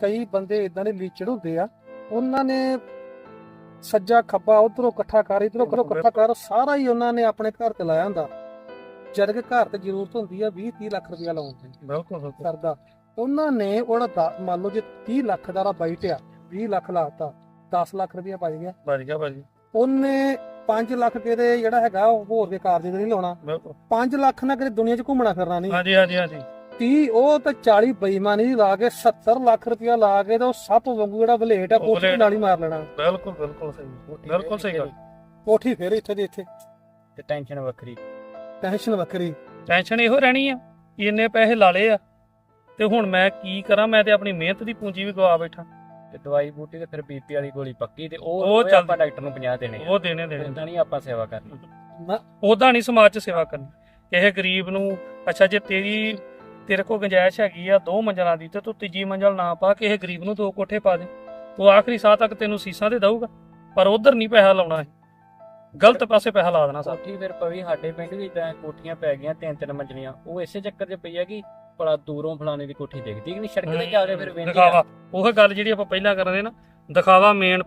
ਕਈ ਬੰਦੇ ਇਦਾਂ ਦੇ ਲੀਚੜ ਹੁੰਦੇ ਆ ਉਹਨਾਂ ਨੇ ਸੱਜਾ ਖੱਬਾ ਉਧਰੋਂ ਇਕੱਠਾ ਕਰ ਇਧਰੋਂ ਕਰੋ ਇਕੱਠਾ ਕਰ ਸਾਰਾ ਹੀ ਉਹਨਾਂ ਨੇ ਆਪਣੇ ਘਰ ਤੇ ਲਾਇਆ ਹੁੰਦਾ। ਜਦ ਕਿ ਘਰ ਤੇ ਜ਼ਰੂਰਤ ਹੁੰਦੀ ਆ 20 30 ਲੱਖ ਰੁਪਇਆ ਲਾਉਣ ਦੀ। ਬਿਲਕੁਲ ਬਿਲਕੁਲ। ਕਰਦਾ ਉਹਨਾਂ ਨੇ ਉਹਦਾ ਦਾ- ਮੰਨ ਲਓ ਜੇ 30 ਲੱਖ ਦਾ ਬਾਈਟ ਆ 20 ਲੱਖ ਲਾਤਾ 10 ਲੱਖ ਰੁਪਇਆ ਬਚ ਗਿਆ। ਬਚ ਗਿਆ ਭਾਜੀ ਉਹਨੇ 5 ਲੱਖ ਕਿਤੇ ਜਿਹੜਾ ਹੈਗਾ ਉਹ ਹੋਰ ਦੇ ਕਾਰਜ ਤੇ ਨਹੀਂ ਲਾਉਣਾ। ਬਿਲਕੁਲ। 5 ਲੱਖ ਨਾਲ ਕਿਤੇ ਦੁਨੀਆ 'ਚ ਘੁੰਮਣਾ ਫਿਰਨਾ ਨਹੀਂ। ਹਾਂਜੀ ਹਾਂਜੀ ਹਾਂਜੀ। 30 ਉਹ ਤਾਂ 40 ਬੇਈਮਾਨੀ ਲਾ ਕੇ 70 ਲੱਖ ਰੁਪਇਆ ਲਾ ਕੇ ਤੇ ਉਹ ਸੱਪ ਵਾਂਗੂ ਜਿਹੜਾ ਬਲੇਟ ਆ ਕੋਠੀ। ਨਾਲ ਹੀ ਮਾਰ ਲੈਣਾ। ਬਿਲਕੁਲ ਬਿਲਕੁਲ ਸਹੀ ਬਿਲਕੁਲ ਸਹੀ ਗੱਲ। ਕੋਠੀ ਫੇਰ ਇੱਥੇ ਦੀ ਇੱਥੇ। ਤੇ ਟੈਨਸ਼ਨ ਵੱਖਰੀ। ਟੈਨਸ਼ਨ ਵੱਖਰੀ। ਟੈਨਸ਼ਨ ਇਹੋ ਰਹਿਣੀ ਆ ਇੰਨੇ ਪੈਸੇ ਲਾ ਲਏ ਆ। ਤੇ ਹੁਣ ਮੈਂ ਕੀ ਕਰਾਂ ਮੈਂ ਤੇ ਆਪਣੀ ਮਿਹਨਤ ਦੀ ਪੂੰਜੀ ਵੀ ਗਵਾ ਬੈਠਾ। ਤੇ ਦਵਾਈ ਬੂਟੀ ਤੇ ਫਿਰ ਬੀਪੀ ਵਾਲੀ ਗੋਲੀ ਪੱਕੀ ਤੇ ਉਹ। ਆਪਾਂ ਡਾਕਟਰ ਨੂੰ 50 ਦੇਣੇ ਉਹ ਦੇਣੇ ਦੇਣੇ। ਇਦਾਂ ਨਹੀਂ ਆਪਾਂ ਸੇਵਾ ਕਰਨੀ। ਨਾ ਉਦਾਂ ਨਹੀਂ ਸਮਾਜ 'ਚ ਸੇਵਾ ਕਰਨੀ। ਕਿਸੇ ਗਰੀਬ ਨੂੰ ਅੱਛਾ ਜੇ ਤੇਰੀ ਤੇਰੇ ਕੋਲ ਗੁੰਜਾਇਸ਼ ਹੈਗੀ ਆ ਦੋ ਮੰਜ਼ਲਾਂ ਦੀ ਤੇ ਤੂੰ ਤੀਜੀ ਮੰਜ਼ਲ ਨਾ ਪਾ ਕਿਸੇ ਗਰੀਬ ਨੂੰ ਦੋ ਕੋਠੇ ਪਾ ਦੇ। ਉਹ ਆਖਰੀ ਸਾਹ ਤੱਕ ਤੈਨੂੰ ਸੀਸਾਂ ਤੇ ਦਊਗਾ ਪਰ ਉਧਰ ਨਹੀਂ ਪੈਸਾ ਲਾਉਣਾ ਹੈ ਗਲਤ ਪਾਸੇ ਪੈਸਾ ਲਾ ਦੇਣਾ ਸਾਰਾ ਕੋਠੀ ਫਿਰ ਪਵੀ ਸਾਡੇ ਪਿੰਡ ਵੀ ਇਦਾਂ ਕੋਠੀਆਂ ਪੈ ਗਈਆਂ ਤਿੰਨ ਤਿੰਨ ਮੰਜ਼ਲੀਆਂ। ਉਹ ਇਸੇ ਚੱਕਰ 'ਚ ਪਈ ਆ ਕਿ ਭਲਾ ਦੂਰੋਂ ਫਲਾਣੇ ਦੀ ਕੋਠੀ ਦਿਖਦੀ ਕਿ ਨਹੀਂ? ਸੜਕ ਤੇ ਜਾ ਕੇ ਫਿਰ ਵੇਂਦੀ ਦਿਖਾਵਾ। ਉਹ ਗੱਲ ਜਿਹੜੀ ਆਪਾਂ ਪਹਿਲਾਂ ਕਰਦੇ ਨਾ ਦਿਖਾਵਾ ਮੇਨ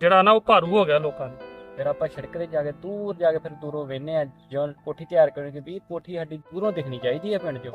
ਜਿਹੜਾ ਨਾ ਉਹ ਭਾਰੂ ਹੋ ਗਿਆ ਲੋਕਾਂ ਨੂੰ। ਫਿਰ ਆਪਾਂ ਸੜਕ ਤੇ ਜਾ ਕੇ ਦੂਰ ਜਾ ਕੇ ਫਿਰ ਦੂਰੋਂ ਵੇਨੇ ਆ, ਜਿਉਂ ਕੋਠੀ ਤਿਆਰ ਕਰਨਗੇ ਵੀ ਕੋਠੀ ਸਾਡੀ ਦੂਰੋਂ ਦਿਖਣੀ ਚਾਹੀਦੀ ਹੈ ਪਿੰਡ 'ਚੋਂ।